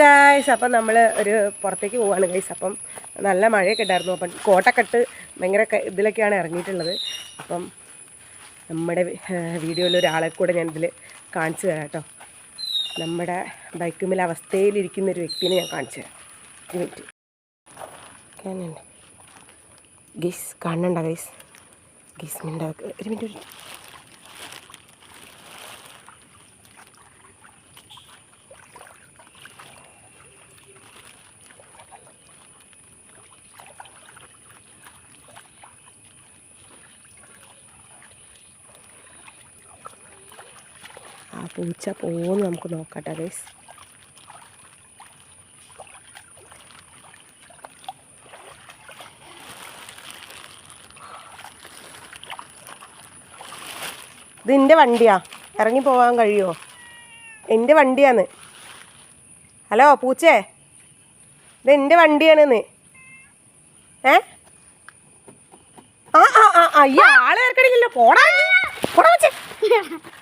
Guys അപ്പം നമ്മൾ ഒരു പുറത്തേക്ക് പോവാണ് ഗൈസ് അപ്പം നല്ല മഴയൊക്കെ ഉണ്ടായിരുന്നു. അപ്പം കോട്ടക്കെട്ട് ഭയങ്കര ഇതിലൊക്കെയാണ് ഇറങ്ങിയിട്ടുള്ളത്. അപ്പം നമ്മുടെ വീഡിയോയിൽ ഒരാളെ കൂടെ ഞാൻ ഇതിൽ കാണിച്ചു തരാം കേട്ടോ. നമ്മുടെ ബൈക്കുമിൽ അവസ്ഥയിലിരിക്കുന്ന ഒരു വ്യക്തിനെ ഞാൻ കാണിച്ചു തരാം. ഒരു ഗൈസ് കാണണ്ട ഗൈസ് ഗൈസ് മിണ്ട ഒരു മിനിറ്റ് ഒരു മിനിറ്റ് ആ പൂച്ച പോന്ന് നമുക്ക് നോക്കട്ടെ ഗൈസ് ഇത് എന്റെ വണ്ടിയാ. ഇറങ്ങി പോകാൻ കഴിയുമോ എന്റെ വണ്ടിയാന്ന്. ഹലോ പൂച്ചേ. ഇത് എന്റെ വണ്ടിയാണെന്ന്. ഏ? ആ ആ ആ ഈ ആളെ ഇറക്കണില്ലല്ലോ പോടാ പോടാ പൂച്ചേ.